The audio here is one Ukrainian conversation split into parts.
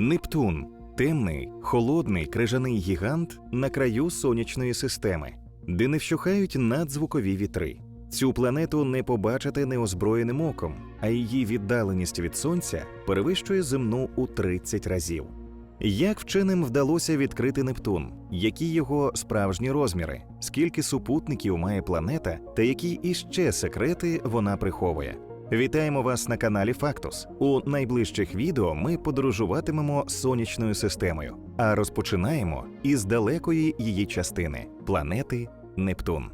Нептун темний, холодний крижаний гігант на краю сонячної системи, де не вщухають надзвукові вітри. Цю планету не побачити неозброєним оком, а її віддаленість від сонця перевищує земну у 30 разів. Як вченим вдалося відкрити Нептун? Які його справжні розміри? Скільки супутників має планета, та які іще секрети вона приховує? Вітаємо вас на каналі Фактус. У найближчих відео ми подорожуватимемо сонячною системою, а розпочинаємо із далекої її частини планети Нептун.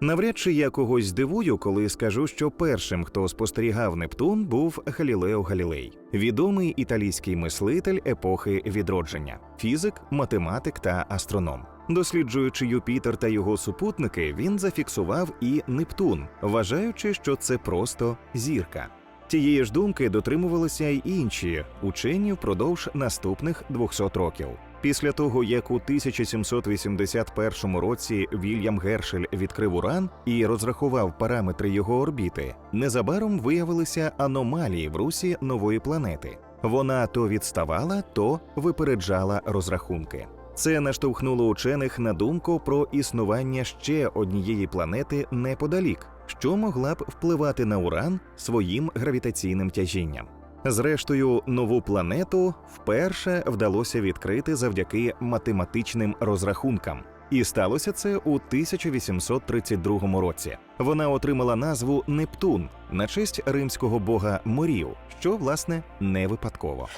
Навряд чи я когось здивую, коли скажу, що першим, хто спостерігав Нептун, був Галілео Галілей, відомий італійський мислитель епохи відродження, фізик, математик та астроном. Досліджуючи Юпітер та його супутники, він зафіксував і Нептун, вважаючи, що це просто зірка. Тієї ж думки дотримувалися й інші учені впродовж наступних 200 років. Після того, як у 1781 році Вільям Гершель відкрив Уран і розрахував параметри його орбіти, незабаром виявилися аномалії в русі нової планети. Вона то відставала, то випереджала розрахунки. Це наштовхнуло учених на думку про існування ще однієї планети неподалік, що могла б впливати на Уран своїм гравітаційним тяжінням. Зрештою, нову планету вперше вдалося відкрити завдяки математичним розрахункам. І сталося це у 1832 році. Вона отримала назву Нептун на честь римського бога морів, що власне не випадково.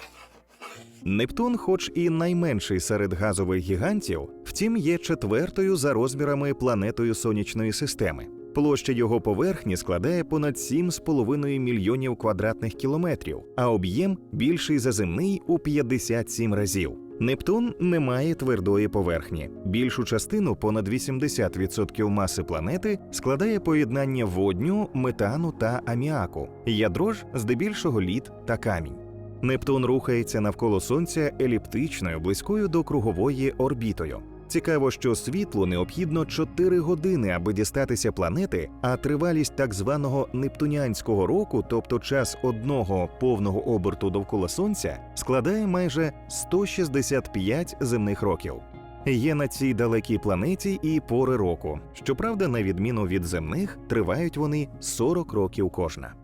Нептун, хоч і найменший серед газових гігантів, втім є четвертою за розмірами планетою сонячної системи. Площа його поверхні складає понад 7,5 мільйонів квадратних кілометрів, а об'єм більший за земний у 57 разів. Нептун не має твердої поверхні. Більшу частину, понад 80% маси планети, складає поєднання водню, метану та аміаку, ядро ж здебільшого лід та камінь. Нептун рухається навколо сонця еліптичною, близькою до кругової орбітою. Цікаво, що світлу необхідно 4 години, аби дістатися планети, а тривалість так званого нептунянського року, тобто час одного повного оберту довкола сонця, складає майже 165 земних років. Є на цій далекій планеті і пори року. Щоправда, на відміну від земних, тривають вони 40 років кожна.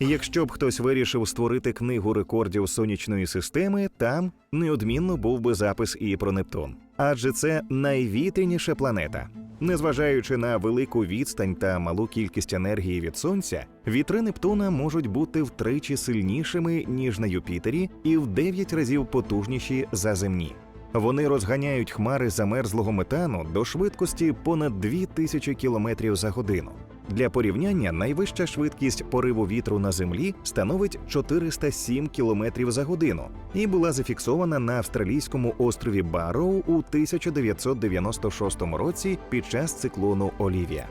Якщо б хтось вирішив створити книгу рекордів сонячної системи, там неодмінно був би запис і про Нептун. Адже це найвітряніша планета. Незважаючи на велику відстань та малу кількість енергії від сонця, вітри Нептуна можуть бути втричі сильнішими ніж на Юпітері, і в 9 разів потужніші за земні. Вони розганяють хмари замерзлого метану до швидкості понад 2000 км за годину. Для порівняння найвища швидкість пориву вітру на землі становить 407 км за годину і була зафіксована на австралійському острові Барроу у 1996 році під час циклону Олівія.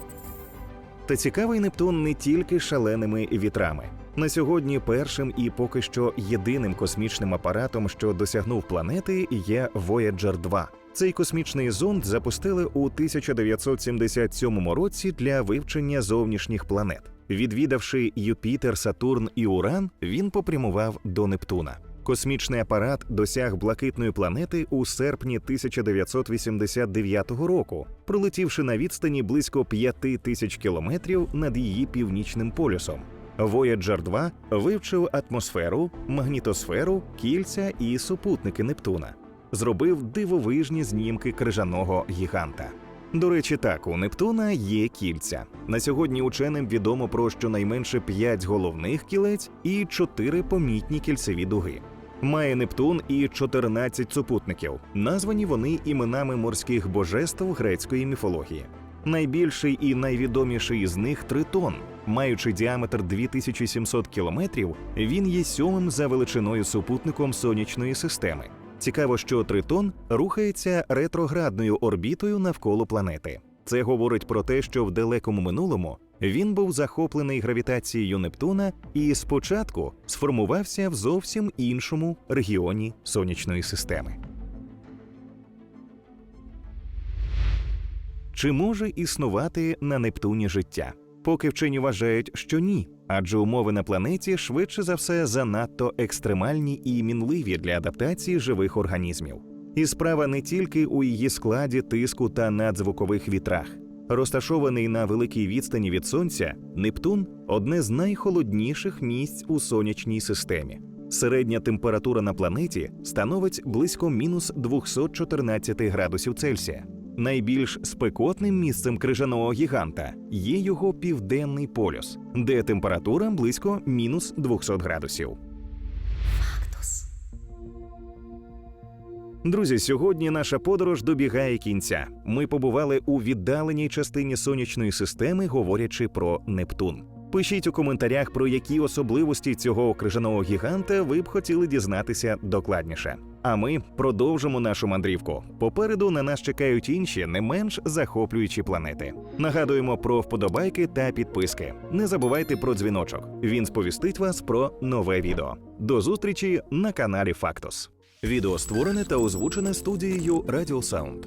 Та цікавий Нептун не тільки шаленими вітрами. На сьогодні першим і поки що єдиним космічним апаратом, що досягнув планети, є Voyager 2. Цей космічний зонд запустили у 1977 році для вивчення зовнішніх планет. Відвідавши Юпітер, Сатурн і Уран, він попрямував до Нептуна. Космічний апарат досяг блакитної планети у серпні 1989 року, пролетівши на відстані близько 5 тисяч кілометрів над її північним полюсом. Voyager 2 вивчив атмосферу, магнітосферу, кільця і супутники Нептуна. Зробив дивовижні знімки крижаного гіганта. До речі, так у Нептуна є кільця. На сьогодні ученим відомо про щонайменше 5 головних кілець і 4 помітні кільцеві дуги. Має Нептун і 14 супутників. Названі вони іменами морських божеств грецької міфології. Найбільший і найвідоміший із них Тритон. Маючи діаметр 2700 кілометрів, він є сьомим за величиною супутником сонячної системи. Цікаво, що Тритон рухається ретроградною орбітою навколо планети. Це говорить про те, що в далекому минулому він був захоплений гравітацією Нептуна і спочатку сформувався в зовсім іншому регіоні сонячної системи. Чи може існувати на Нептуні життя? Поки вчені вважають, що ні, адже умови на планеті швидше за все занадто екстремальні і мінливі для адаптації живих організмів. І справа не тільки у її складі, тиску та надзвукових вітрах. Розташований на великій відстані від сонця, Нептун одне з найхолодніших місць у сонячній системі. Середня температура на планеті становить близько мінус 214 градусів Цельсія. Найбільш спекотним місцем крижаного гіганта є його південний полюс, де температура близько мінус 200 градусів. Друзі, сьогодні наша подорож добігає кінця. Ми побували у віддаленій частині сонячної системи, говорячи про Нептун. Пишіть у коментарях, про які особливості цього крижаного гіганта ви б хотіли дізнатися докладніше. А ми продовжимо нашу мандрівку. Попереду на нас чекають інші, не менш захоплюючі планети. Нагадуємо про вподобайки та підписки. Не забувайте про дзвіночок. Він сповістить вас про нове відео. До зустрічі на каналі Фактос. Відео створене та озвучене студією Радіо Саунд.